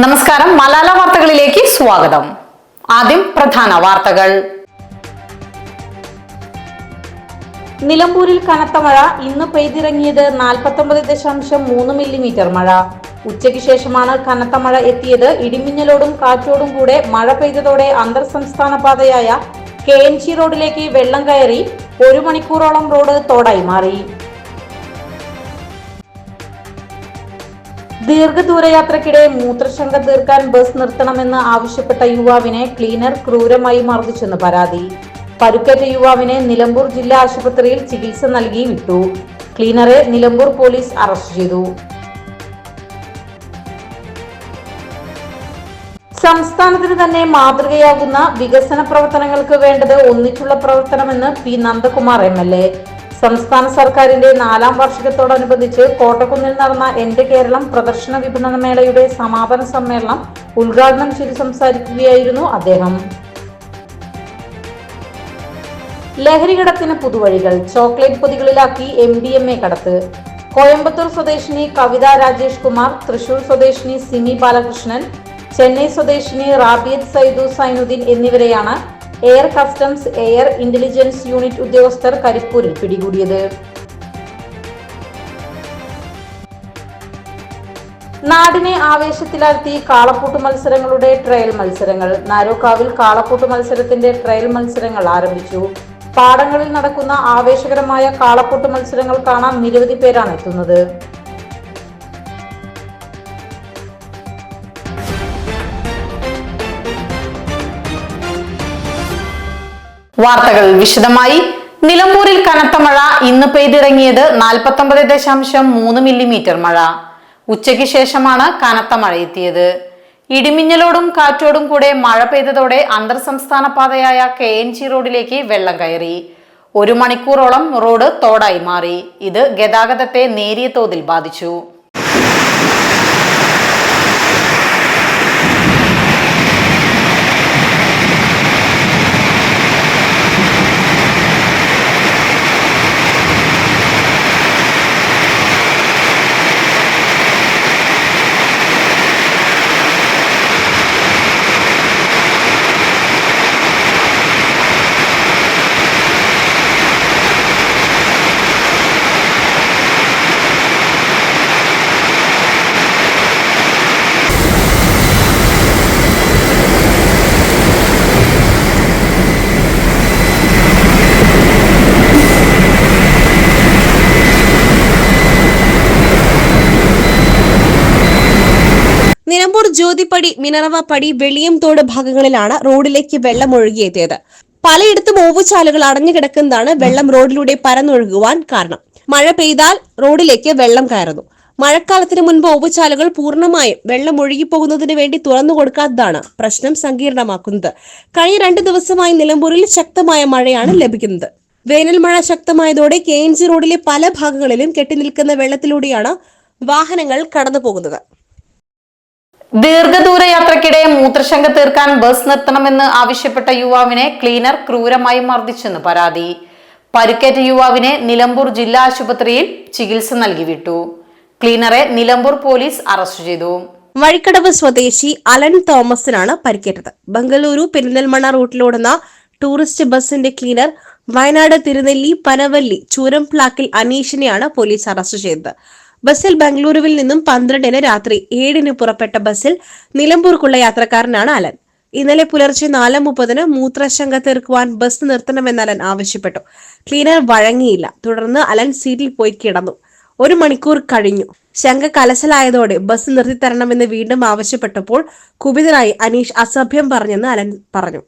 നമസ്കാരം. മലാല വാർത്തകളിലേക്ക് സ്വാഗതം. ആദ്യം പ്രധാന വാർത്തകൾ. നിലമ്പൂരിൽ കനത്ത മഴ. ഇന്ന് പെയ്തിറങ്ങിയത് നാൽപ്പത്തൊമ്പത് ദശാംശം മൂന്ന് മില്ലിമീറ്റർ മഴ. ഉച്ചയ്ക്ക് ശേഷമാണ് കനത്ത മഴ എത്തിയത്. ഇടിമിന്നലോടും കാറ്റോടും കൂടെ മഴ പെയ്തതോടെ അന്തർ സംസ്ഥാന പാതയായ കെ എൻ സി റോഡിലേക്ക് വെള്ളം കയറി ഒരു മണിക്കൂറോളം റോഡ് തോടായി മാറി. ദീർഘദൂരയാത്രക്കിടെ മൂത്രശങ്ക തീർക്കാൻ ബസ് നിർത്തണമെന്ന് ആവശ്യപ്പെട്ട യുവാവിനെ ക്ലീനർ ക്രൂരമായി മർദ്ദിച്ചെന്ന് പരാതി. പരുക്കേറ്റ യുവാവിനെ നിലമ്പൂർ ജില്ലാ ആശുപത്രിയിൽ ചികിത്സ നൽകി വിട്ടു. ക്ലീനറെ നിലമ്പൂർ പോലീസ് അറസ്റ്റ് ചെയ്തു. സംസ്ഥാനത്തിന് തന്നെ മാതൃകയാകുന്ന വികസന പ്രവർത്തനങ്ങൾക്ക് വേണ്ടത് ഒന്നിച്ചുള്ള പ്രവർത്തനമെന്ന് P Nandakumar M L A. സംസ്ഥാന സർക്കാരിന്റെ നാലാം വാർഷികത്തോടനുബന്ധിച്ച് കോട്ടക്കുന്നിൽ നടന്ന എന്റെ കേരളം പ്രദർശന വിപണന മേളയുടെ സമാപന സമ്മേളനം ഉദ്ഘാടനം ചെയ്ത് സംസാരിക്കുകയായിരുന്നു അദ്ദേഹം. ലഹരികടത്തിന് പുതുവഴികൾ ചോക്ലേറ്റ് പൊതികളിലാക്കി എം ഡി എം എ കടത്ത്. കോയമ്പത്തൂർ സ്വദേശിനി കവിത രാജേഷ് കുമാർ തൃശൂർ സ്വദേശിനി സിമി ബാലകൃഷ്ണൻ ചെന്നൈ സ്വദേശിനി റാബിയത്ത് സൈദു സൈനുദ്ദീൻ എന്നിവരെയാണ് air customs air intelligence unit ഉദ്യോഗസ്ഥർ കരിപ്പൂരിൽ പിടികൂടിയത്. നാടിനെ ആവേശത്തിലാഴ്ത്തി കാളപ്പൂട്ട് മത്സരങ്ങളുടെ ട്രയൽ മത്സരങ്ങൾ. നാരോക്കാവിൽ കാളപ്പൂട്ട് മത്സരത്തിന്റെ ട്രയൽ മത്സരങ്ങൾ ആരംഭിച്ചു. പാടങ്ങളിൽ നടക്കുന്ന ആവേശകരമായ കാളപ്പൂട്ട് മത്സരങ്ങൾ കാണാൻ നിരവധി പേരാണ് എത്തുന്നത്. വാർത്തകൾ വിശദമായി. നിലമ്പൂരിൽ കനത്ത മഴ ഇന്ന് പെയ്തിറങ്ങിയത് നാൽപ്പത്തൊമ്പത് ദശാംശം മൂന്ന് മില്ലിമീറ്റർ മഴ. ഉച്ചയ്ക്ക് ശേഷമാണ് കനത്ത മഴ എത്തിയത് ഇടിമിന്നലോടും കാറ്റോടും കൂടെ മഴ പെയ്തതോടെ അന്തർ സംസ്ഥാന പാതയായ കെ എൻ ജി റോഡിലേക്ക് വെള്ളം കയറി. ഒരു മണിക്കൂറോളം റോഡ് തോടായി മാറി. ഇത് ഗതാഗതത്തെ നേരിയ തോതിൽ ബാധിച്ചു. നിലമ്പൂർ ജ്യോതിപ്പടി മിനറവപ്പടി വെളിയംതോട് ഭാഗങ്ങളിലാണ് റോഡിലേക്ക് വെള്ളം ഒഴുകിയെത്തിയത് പലയിടത്തും ഓവുചാലുകൾ അടഞ്ഞുകിടക്കുന്നതാണ് വെള്ളം റോഡിലൂടെ പരന്നൊഴുകുവാൻ കാരണം. മഴ പെയ്താൽ റോഡിലേക്ക് വെള്ളം കയറുന്നു. മഴക്കാലത്തിന് മുൻപ് ഓവുചാലുകൾ പൂർണമായും വെള്ളം ഒഴുകിപ്പോകുന്നതിന് വേണ്ടി തുറന്നു കൊടുക്കാത്തതാണ് പ്രശ്നം സങ്കീർണമാക്കുന്നത്. കഴിഞ്ഞ രണ്ടു ദിവസമായി നിലമ്പൂരിൽ ശക്തമായ മഴയാണ് ലഭിക്കുന്നത്. വേനൽ മഴ ശക്തമായതോടെ കെ റോഡിലെ പല ഭാഗങ്ങളിലും കെട്ടിനിൽക്കുന്ന വെള്ളത്തിലൂടെയാണ് വാഹനങ്ങൾ കടന്നുപോകുന്നത്. ദീർഘദൂര യാത്രക്കിടെ മൂത്രശങ്ക തീർക്കാൻ ബസ് നിർത്തണമെന്ന് ആവശ്യപ്പെട്ട യുവാവിനെ ക്ലീനർ ക്രൂരമായി മർദ്ദിച്ചെന്ന് പരാതി. പരിക്കേറ്റ യുവാവിനെ നിലമ്പൂർ ജില്ലാ ആശുപത്രിയിൽ ചികിത്സ നൽകി വിട്ടു. ക്ലീനറെ നിലമ്പൂർ പോലീസ് അറസ്റ്റ് ചെയ്തു. വഴിക്കടവ് സ്വദേശി അലൻ തോമസിനാണ് പരിക്കേറ്റത്. ബംഗളൂരു പെരിന്തൽമണ്ണ റൂട്ടിലോടുന്ന ടൂറിസ്റ്റ് ബസിന്റെ ക്ലീനർ വയനാട് തിരുനെല്ലി പനവല്ലി ചൂരം പ്ലാക്കിൽ അനീഷിനെയാണ് പോലീസ് അറസ്റ്റ് ചെയ്തത്. ബസ്സിൽ ബംഗളൂരുവിൽ നിന്നും പന്ത്രണ്ടിന് രാത്രി ഏഴിന് പുറപ്പെട്ട ബസ്സിൽ നിലമ്പൂർക്കുള്ള യാത്രക്കാരനാണ് അലൻ. ഇന്നലെ പുലർച്ചെ നാല് മുപ്പതിന് മൂത്രശങ്ക തീർക്കുവാൻ ബസ് നിർത്തണമെന്ന് അലൻ ആവശ്യപ്പെട്ടു. ക്ലീനർ വഴങ്ങിയില്ല. തുടർന്ന് അലൻ സീറ്റിൽ പോയി കിടന്നു. ഒരു മണിക്കൂർ കഴിഞ്ഞു. ശങ്ക കലശലായതോടെ ബസ് നിർത്തിത്തരണമെന്ന് വീണ്ടും ആവശ്യപ്പെട്ടപ്പോൾ കുപിതനായി അനീഷ് അസഭ്യം പറഞ്ഞെന്ന് അലൻ പറഞ്ഞു.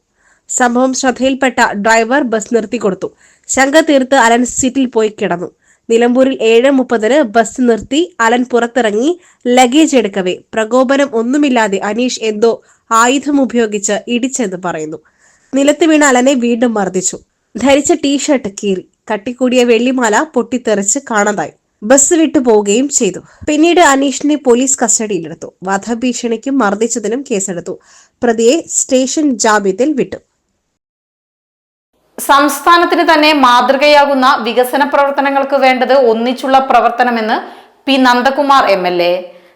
സംഭവം ശ്രദ്ധയിൽപ്പെട്ട ഡ്രൈവർ ബസ് നിർത്തിക്കൊടുത്തു. ശങ്ക തീർത്ത് അലൻ സീറ്റിൽ പോയി കിടന്നു. നിലമ്പൂരിൽ ഏഴ് മുപ്പതിന് ബസ് നിർത്തി അലൻ പുറത്തിറങ്ങി ലഗേജ് എടുക്കവേ. പ്രകോപനം ഒന്നുമില്ലാതെ അനീഷ് എന്തോ ആയുധം ഉപയോഗിച്ച് ഇടിച്ചെന്ന് പറയുന്നു. നിലത്ത് വീണ അലനെ വീണ്ടും മർദ്ദിച്ചു. ധരിച്ച ടീഷർട്ട് കീറി. കട്ടിക്കൂടിയ വെള്ളിമാല പൊട്ടിത്തെറിച്ച് കാണാതായി. ബസ് വിട്ടു പോവുകയും ചെയ്തു. പിന്നീട് അനീഷിനെ പോലീസ് കസ്റ്റഡിയിലെടുത്തു. വധഭീഷണിക്കും മർദ്ദിച്ചതിനും കേസെടുത്തു. പ്രതിയെ സ്റ്റേഷൻ ജാമ്യത്തിൽ വിട്ടു. സംസ്ഥാനത്തിന് തന്നെ മാതൃകയാകുന്ന വികസന പ്രവർത്തനങ്ങൾക്ക് വേണ്ടത് ഒന്നിച്ചുള്ള പ്രവർത്തനമെന്ന് P Nandakumar M L A.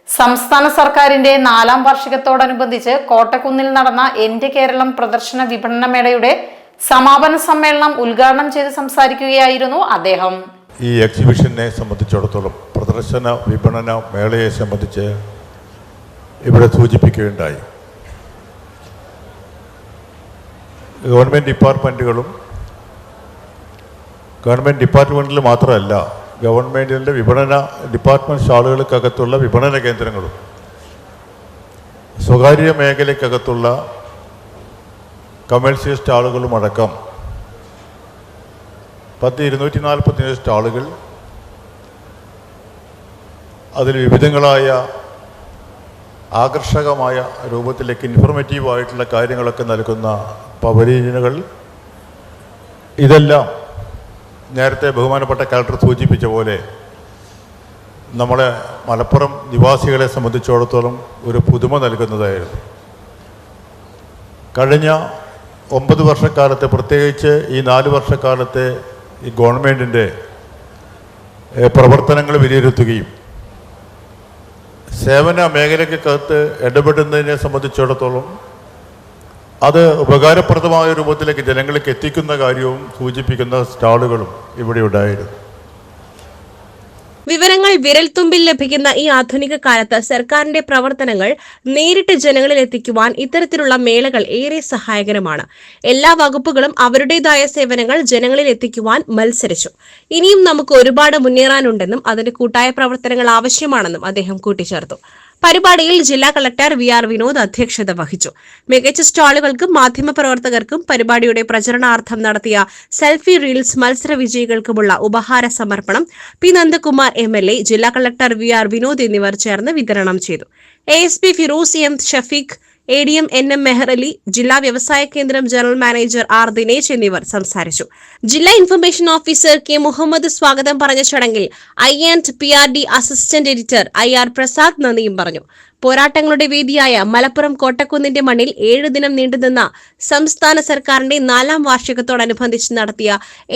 സംസ്ഥാന സർക്കാരിന്റെ നാലാം വാർഷികത്തോടനുബന്ധിച്ച് കോട്ടക്കുന്നിൽ നടന്ന എന്റെ കേരളം പ്രദർശന വിപണന മേളയുടെ സമാപന സമ്മേളനം ഉദ്ഘാടനം ചെയ്ത് സംസാരിക്കുകയായിരുന്നു അദ്ദേഹം. ഈ എക്സിബിഷനെ സംബന്ധിച്ചിടത്തോളം പ്രദർശന വിപണന മേളയെ സംബന്ധിച്ച് ഇവിടെ സൂചിപ്പിക്കുകയുണ്ടായി. ഗവൺമെന്റ് ഡിപ്പാർട്ട്മെന്റുകളും ഗവൺമെന്റ് ഡിപ്പാർട്ട്മെന്റിൽ മാത്രമല്ല ഗവൺമെന്റിന്റെ വിപണന ഡിപ്പാർട്ട്മെന്റ് സ്റ്റാളുകൾക്കകത്തുള്ള വിപണന കേന്ദ്രങ്ങളും സ്വകാര്യ മേഖലയ്ക്കകത്തുള്ള കമേഴ്സ്യൽ സ്റ്റാളുകളും അടക്കം പത്ത് ഇരുന്നൂറ്റി നാൽപ്പത്തിയേഴ് സ്റ്റാളുകൾ അതിൽ വിവിധങ്ങളായ ആകർഷകമായ രൂപത്തിലേക്ക് ഇൻഫർമേറ്റീവായിട്ടുള്ള കാര്യങ്ങളൊക്കെ നൽകുന്ന പവലീനുകൾ ഇതെല്ലാം നേരത്തെ ബഹുമാനപ്പെട്ട കലക്ടർ സൂചിപ്പിച്ച പോലെ നമ്മളെ മലപ്പുറം നിവാസികളെ സംബന്ധിച്ചിടത്തോളം ഒരു പുതുമ നൽകുന്നതായിരുന്നു. കഴിഞ്ഞ ഒമ്പത് വർഷക്കാലത്തെ പ്രത്യേകിച്ച് ഈ നാല് വർഷക്കാലത്തെ ഈ ഗവൺമെന്റിന്റെ പ്രവർത്തനങ്ങൾ വിലയിരുത്തുകയും സേവന മേഖലയ്ക്കകത്ത് ഇടപെടുന്നതിനെ സംബന്ധിച്ചിടത്തോളം അത് ഉപകാരപ്രദമായ രൂപത്തിലേക്ക് ജനങ്ങളിലേക്ക് എത്തിക്കുന്ന കാര്യവും സൂചിപ്പിക്കുന്ന സ്റ്റാളുകളും ഇവിടെ ഉണ്ടായിരുന്നു. വിവരങ്ങൾ വിരൽത്തുമ്പിൽ ലഭിക്കുന്ന ഈ ആധുനിക കാലത്ത് സർക്കാരിന്റെ പ്രവർത്തനങ്ങൾ നേരിട്ട് ജനങ്ങളിൽ എത്തിക്കുവാൻ ഇത്തരത്തിലുള്ള മേളകൾ ഏറെ സഹായകരമാണ്. എല്ലാ വകുപ്പുകളും അവരുടേതായ സേവനങ്ങൾ ജനങ്ങളിൽ എത്തിക്കുവാൻ മത്സരിച്ചു. ഇനിയും നമുക്ക് ഒരുപാട് മുന്നേറാനുണ്ടെന്നും അതിന് കൂട്ടായ പ്രവർത്തനങ്ങൾ ആവശ്യമാണെന്നും അദ്ദേഹം കൂട്ടിച്ചേർത്തു. പരിപാടിയിൽ ജില്ലാ കളക്ടർ വി ആർ വിനോദ് അധ്യക്ഷത വഹിച്ചു. മികച്ച സ്റ്റാളുകൾക്കും മാധ്യമപ്രവർത്തകർക്കും പരിപാടിയുടെ പ്രചരണാർത്ഥം നടത്തിയ സെൽഫി റീൽസ് മത്സര വിജയികൾക്കുമുള്ള ഉപഹാര സമർപ്പണം P Nandakumar M L A ജില്ലാ കളക്ടർ വി ആർ വിനോദ് എന്നിവർ ചേർന്ന് വിതരണം ചെയ്തു. A S P Firoz M Shafeeq A D M N M Mehar Ali ജില്ലാ വ്യവസായ കേന്ദ്രം ജനറൽ മാനേജർ ആർ ദിനേശ് എന്നിവർ സംസാരിച്ചു. ജില്ലാ ഇൻഫർമേഷൻ ഓഫീസർ കെ മുഹമ്മദ് സ്വാഗതം പറഞ്ഞ ചടങ്ങിൽ I and P R D assistant editor I R Prasad നന്ദിയും പറഞ്ഞു. പോരാട്ടങ്ങളുടെ വേദിയായ മലപ്പുറം കോട്ടക്കുന്നിന്റെ മണ്ണിൽ ഏഴു ദിനം നീണ്ടുനിന്ന സംസ്ഥാന സർക്കാരിന്റെ നാലാം വാർഷികത്തോടനുബന്ധിച്ച് നടത്തിയ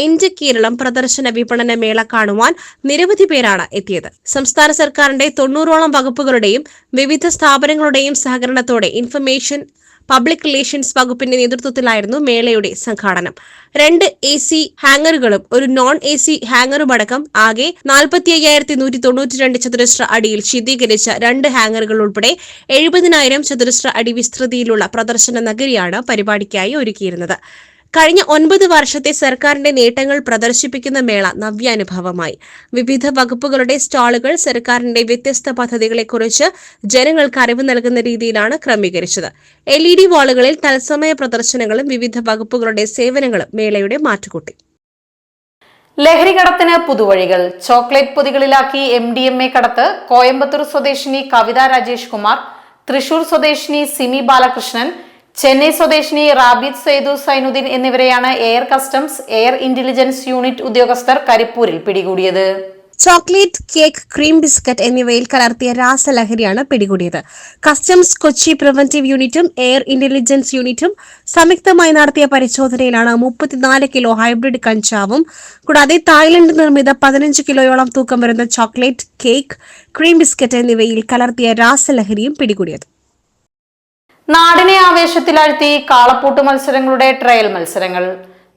എൻജ് കേരളം പ്രദർശന വിപണന മേള കാണുവാൻ നിരവധി പേരാണ് എത്തിയത്. സംസ്ഥാന സർക്കാരിന്റെ തൊണ്ണൂറോളം വകുപ്പുകളുടെയും വിവിധ സ്ഥാപനങ്ങളുടെയും സഹകരണത്തോടെ ഇൻഫർമേഷൻ പബ്ലിക് റിലേഷൻസ് വകുപ്പിന്റെ നേതൃത്വത്തിലായിരുന്നു മേളയുടെ സംഘാടനം. രണ്ട് എ സി ഹാങ്ങറുകളും ഒരു നോൺ എ സി ഹാങ്ങറുമടക്കം ആകെ നാൽപ്പത്തി അയ്യായിരത്തി നൂറ്റി തൊണ്ണൂറ്റി രണ്ട് ചതുരശ്ര അടിയിൽ ശീതീകരിച്ച രണ്ട് ഹാങ്ങറുകൾ ഉൾപ്പെടെ എഴുപതിനായിരം ചതുരശ്ര അടി വിസ്തൃതിയിലുള്ള പ്രദർശന നഗരിയാണ് പരിപാടിക്കായി ഒരുക്കിയിരുന്നത്. കഴിഞ്ഞ ഒൻപത് വർഷത്തെ സർക്കാരിന്റെ നേട്ടങ്ങൾ പ്രദർശിപ്പിക്കുന്ന മേള നവ്യാനുഭവമായി. വിവിധ വകുപ്പുകളുടെ സ്റ്റാളുകൾ സർക്കാരിന്റെ വ്യത്യസ്ത പദ്ധതികളെക്കുറിച്ച് ജനങ്ങൾക്ക് അറിവ് നൽകുന്ന രീതിയിലാണ് ക്രമീകരിച്ചത്. എൽ ഇ ഡി വാളുകളിൽ തത്സമയ പ്രദർശനങ്ങളും വിവിധ വകുപ്പുകളുടെ സേവനങ്ങളും മേളയുടെ മാറ്റുകൂട്ടി. ലഹരികടത്തിന് പുതുവഴികൾ. ചോക്ലേറ്റ് പൊതികളിലാക്കി എം ഡി എം എ കടത്ത് കോയമ്പത്തൂർ സ്വദേശിനി കവിതാ രാജേഷ് കുമാർ തൃശൂർ സ്വദേശിനി സിമി ബാലകൃഷ്ണൻ ചെന്നൈ സ്വദേശിനി റാബിദ് സെയ്ദു സൈനുദ്ദീൻ എന്നിവരെയാണ് air customs air intelligence unit ഉദ്യോഗസ്ഥർ കരിപ്പൂരിൽ പിടികൂടിയത്. ചോക്ലേറ്റ് കേക്ക് ക്രീം ബിസ്ക്കറ്റ് എന്നിവയിൽ കലർത്തിയ രാസലഹരിയാണ് പിടികൂടിയത്. കസ്റ്റംസ് കൊച്ചി പ്രിവന്റീവ് യൂണിറ്റും എയർ ഇന്റലിജൻസ് യൂണിറ്റും സംയുക്തമായി നടത്തിയ പരിശോധനയിലാണ് മുപ്പത്തിനാല് കിലോ ഹൈബ്രിഡ് കഞ്ചാവും കൂടാതെ തായ്ലൻഡ് നിർമ്മിത പതിനഞ്ച് കിലോയോളം തൂക്കം വരുന്ന ചോക്ലേറ്റ് കേക്ക് ക്രീം ബിസ്ക്കറ്റ് എന്നിവയിൽ കലർത്തിയ രാസലഹരിയും പിടികൂടിയത്. നാടിനെ ആവേശത്തിലാഴ്ത്തി കാളപ്പൂട്ട് മത്സരങ്ങളുടെ ട്രയൽ മത്സരങ്ങൾ.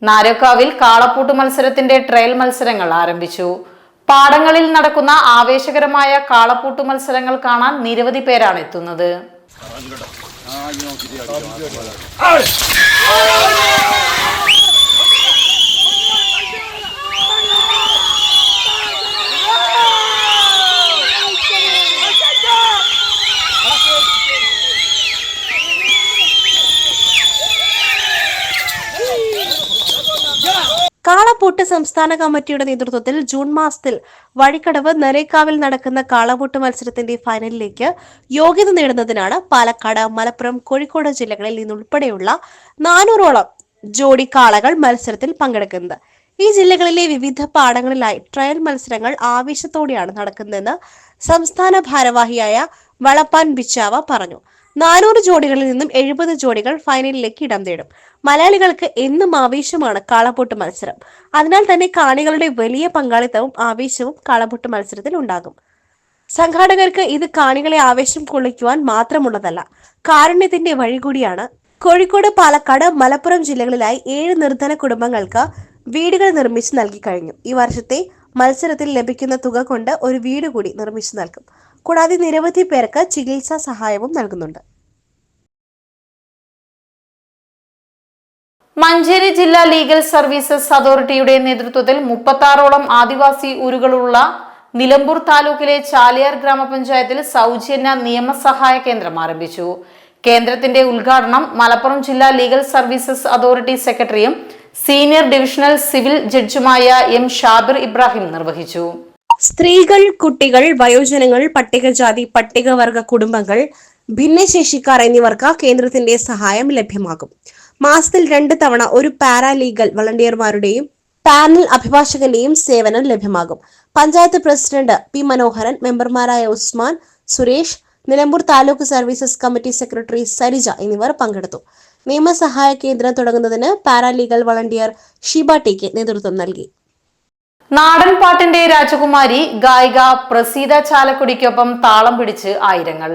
നാരോക്കാവിൽ കാളപ്പൂട്ട് മത്സരത്തിന്റെ ട്രയൽ മത്സരങ്ങൾ ആരംഭിച്ചു. പാടങ്ങളിൽ നടക്കുന്ന ആവേശകരമായ കാളപ്പൂട്ട് മത്സരങ്ങൾ കാണാൻ നിരവധി പേരാണ് എത്തുന്നത്. കാളപൂട്ട് സംസ്ഥാന കമ്മിറ്റിയുടെ നേതൃത്വത്തിൽ ജൂൺ മാസത്തിൽ വഴിക്കടവ് നരേക്കാവിൽ നടക്കുന്ന കാളപൂട്ട് മത്സരത്തിന്റെ ഫൈനലിലേക്ക് യോഗ്യത നേടുന്നതിനാണ് പാലക്കാട് മലപ്പുറം കോഴിക്കോട് ജില്ലകളിൽ നിന്നുൾപ്പെടെയുള്ള നാനൂറോളം ജോഡി കാളകൾ മത്സരത്തിൽ പങ്കെടുക്കുന്നത്. ഈ ജില്ലകളിലെ വിവിധ പാടങ്ങളിലായി ട്രയൽ മത്സരങ്ങൾ ആവേശത്തോടെയാണ് നടക്കുന്നതെന്ന് സംസ്ഥാന ഭാരവാഹിയായ വളപ്പാൻ ബിച്ചാവ പറഞ്ഞു. നാനൂറ് ജോഡികളിൽ നിന്നും എഴുപത് ജോഡികൾ ഫൈനലിലേക്ക് ഇടം തേടും. മലയാളികൾക്ക് എന്നും ആവേശമാണ് കാളപൊട്ട് മത്സരം. അതിനാൽ തന്നെ കാണികളുടെ വലിയ പങ്കാളിത്തവും ആവേശവും കാളപൊട്ട് മത്സരത്തിൽ ഉണ്ടാകും. സംഘാടകർക്ക് ഇത് കാണികളെ ആവേശം കൊള്ളിക്കുവാൻ മാത്രമുള്ളതല്ല കാരുണ്യത്തിന്റെ വഴി കൂടിയാണ്. കോഴിക്കോട് പാലക്കാട് മലപ്പുറം ജില്ലകളിലായി ഏഴ് നിർധന കുടുംബങ്ങൾക്ക് വീടുകൾ നിർമ്മിച്ചു നൽകി കഴിഞ്ഞു. ഈ വർഷത്തെ മത്സരത്തിൽ ലഭിക്കുന്ന തുക കൊണ്ട് ഒരു വീട് കൂടി നിർമ്മിച്ചു നൽകും. കൂടാതെ നിരവധി പേർക്ക് ചികിത്സാ സഹായവും നൽകുന്നുണ്ട്. മഞ്ചേരി ജില്ലാ ലീഗൽ സർവീസസ് അതോറിറ്റിയുടെ നേതൃത്വത്തിൽ മുപ്പത്താറോളം ആദിവാസി ഊരുകളുള്ള നിലമ്പൂർ താലൂക്കിലെ ചാലിയാർ ഗ്രാമപഞ്ചായത്തിൽ സൗജന്യ നിയമസഹായ കേന്ദ്രം ആരംഭിച്ചു. കേന്ദ്രത്തിന്റെ ഉദ്ഘാടനം മലപ്പുറം ജില്ലാ ലീഗൽ സർവീസസ് അതോറിറ്റി സെക്രട്ടറിയും സീനിയർ ഡിവിഷണൽ സിവിൽ ജഡ്ജുമായ എം ഷാബിർ ഇബ്രാഹിം നിർവഹിച്ചു. സ്ത്രീകൾ കുട്ടികൾ വയോജനങ്ങൾ പട്ടികജാതി പട്ടികവർഗ കുടുംബങ്ങൾ ഭിന്നശേഷിക്കാർ എന്നിവർക്ക് കേന്ദ്രത്തിന്റെ സഹായം ലഭ്യമാകും. മാസത്തിൽ രണ്ട് തവണ ഒരു പാരാലീഗൽ വളണ്ടിയർമാരുടെയും പാനൽ അഭിഭാഷകന്റെയും സേവനം ലഭ്യമാകും. പഞ്ചായത്ത് പ്രസിഡന്റ് പി മനോഹരൻ മെമ്പർമാരായ Usman Suresh Nilambur taluk services committee secretary Sarija എന്നിവർ പങ്കെടുത്തു. നിയമസഹായ കേന്ദ്രം തുടങ്ങുന്നതിന് പാരാലീഗൽ വളണ്ടിയർ ഷീബ ടിക്ക് നേതൃത്വം നൽകി. നാടൻ പാട്ടിന്റെ രാജകുമാരി ഗായിക പ്രസീത ചാലക്കുടിക്കൊപ്പം താളം പിടിച്ച് ആയിരങ്ങൾ.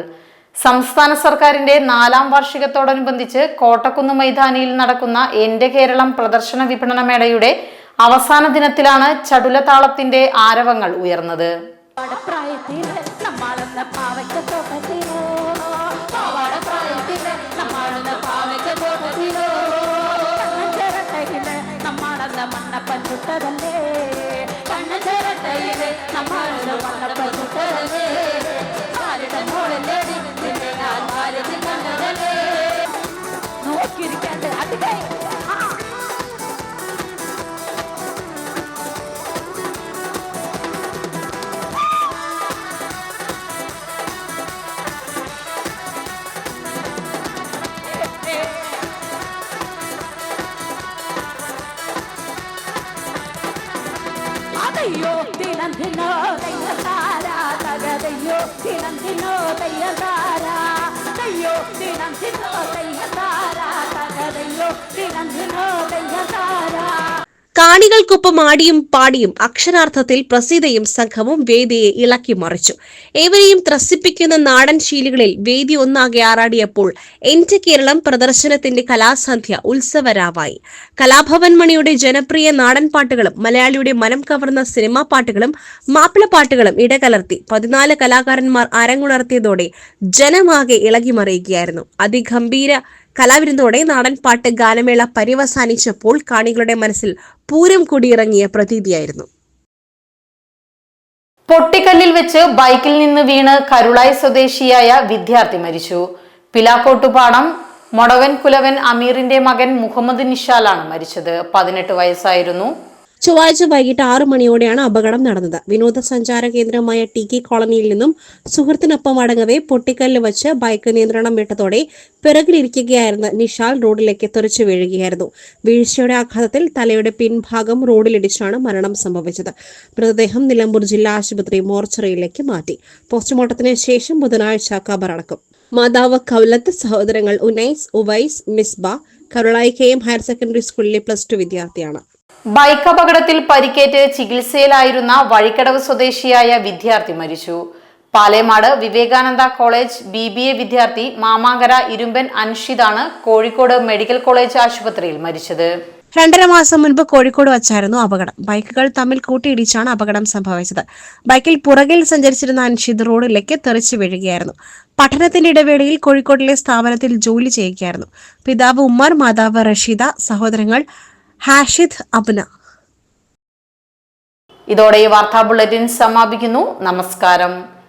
സംസ്ഥാന സർക്കാരിന്റെ നാലാം വാർഷികത്തോടനുബന്ധിച്ച് കോട്ടക്കുന്ന് മൈതാനിയിൽ നടക്കുന്ന എന്റെ കേരളം പ്രദർശന വിപണന മേളയുടെ അവസാന ദിനത്തിലാണ് ചടുല താളത്തിന്റെ ആരവങ്ങൾ ഉയർന്നത്. നമ്മളെന്ന നോക്കിയിരിക്കാണ്ട് അതികൈ ആ അതെയ്യോ ദിനം ദിനോ ദയ്യതാര തകതയ്യോ ദിനം ദിനോ ദയ്യതാര ദയ്യോ ദിനം ദിനോ തകതയ്യോ ദിനം ദിനോ ദയ്യതാര കാണികൾക്കൊപ്പം ആടിയും പാടിയും അക്ഷരാർത്ഥത്തിൽ പ്രസീതയും സംഘവും വേദിയെ ഇളക്കി മറിച്ചു. ഏവരെയും ത്രസിപ്പിക്കുന്ന നാടൻ ശീലുകളിൽ വേദി ഒന്നാകെ ആറാടിയപ്പോൾ എന്റെ കേരളം പ്രദർശനത്തിന്റെ കലാസന്ധ്യ ഉത്സവരാവായി. കലാഭവൻ മണിയുടെ ജനപ്രിയ നാടൻ പാട്ടുകളും മലയാളിയുടെ മനം കവർന്ന സിനിമാ പാട്ടുകളും മാപ്പിളപ്പാട്ടുകളും ഇടകലർത്തി പതിനാല് കലാകാരന്മാർ അരങ്ങുണർത്തിയതോടെ ജനമാകെ ഇളകി മറിയുകയായിരുന്നു അതിഗംഭീര കലാവിരുന്നോടെ നാടൻ പാട്ട് ഗാനമേള പര്യവസാനിച്ചപ്പോൾ കാണികളുടെ മനസ്സിൽ പൂരം കൂടിയിറങ്ങിയ പ്രതീതിയായിരുന്നു. പൊട്ടിക്കല്ലിൽ വെച്ച് ബൈക്കിൽ നിന്ന് വീണ് കരുളായി സ്വദേശിയായ വിദ്യാർത്ഥി മരിച്ചു. പിലാക്കോട്ടുപാടം മൊടവൻ കുലവൻ അമീറിന്റെ മകൻ മുഹമ്മദ് നിഷാലാണ് മരിച്ചത്. പതിനെട്ട് വയസ്സായിരുന്നു. ചൊവ്വാഴ്ച വൈകിട്ട് ആറു മണിയോടെയാണ് അപകടം നടന്നത്. വിനോദസഞ്ചാര കേന്ദ്രമായ ടി കെ കോളനിയിൽ നിന്നും സുഹൃത്തിനൊപ്പം അടങ്ങവെ പൊട്ടിക്കല്ല് വച്ച് ബൈക്ക് നിയന്ത്രണം വിട്ടതോടെ പിറകിലിരിക്കുകയായിരുന്ന നിഷാൽ റോഡിലേക്ക് തെറിച്ചു വീഴുകയായിരുന്നു. വീഴ്ചയുടെ ആഘാതത്തിൽ തലയുടെ പിൻഭാഗം റോഡിലിടിച്ചാണ് മരണം സംഭവിച്ചത്. മൃതദേഹം നിലമ്പൂർ ജില്ലാ ആശുപത്രി മോർച്ചറിയിലേക്ക് മാറ്റി. പോസ്റ്റ്മോർട്ടത്തിന് ശേഷം ബുധനാഴ്ച കബറടക്കും മാതാവ് കൗലത്ത് സഹോദരങ്ങൾ Unais Uvais Misba Karulai K M higher secondary സ്കൂളിലെ പ്ലസ് ടു വിദ്യാർത്ഥിയാണ്. ബൈക്ക് അപകടത്തിൽ പരിക്കേറ്റ് ചികിത്സയിലായിരുന്ന വഴിക്കടവ് സ്വദേശിയായ വിദ്യാർത്ഥി മരിച്ചു. Palemad Vivekananda college B B A വിദ്യാർത്ഥി മാമാങ്കര ഇരുമ്പൻ അൻഷിദാണ് കോഴിക്കോട് മെഡിക്കൽ കോളേജ് ആശുപത്രിയിൽ മരിച്ചത്. രണ്ടര മാസം മുൻപ് കോഴിക്കോട് വച്ചായിരുന്നു അപകടം. ബൈക്കുകൾ തമ്മിൽ കൂട്ടിയിടിച്ചാണ് അപകടം സംഭവിച്ചത്. ബൈക്കിൽ പുറകിൽ സഞ്ചരിച്ചിരുന്ന അൻഷിദ് റോഡിലേക്ക് തെറിച്ചു വീഴുകയായിരുന്നു. പഠനത്തിന്റെ ഇടവേളയിൽ കോഴിക്കോട്ടിലെ സ്ഥാപനത്തിൽ ജോലി ചെയ്യുകയായിരുന്നു. പിതാവ് ഉമ്മർ മാതാവ് റഷീദ സഹോദരങ്ങൾ ഹാഷിദ് അബ്ന. ഇതോടെ ഈ വാർത്താ ബുള്ളറ്റിൻ സമാപിക്കുന്നു. നമസ്കാരം.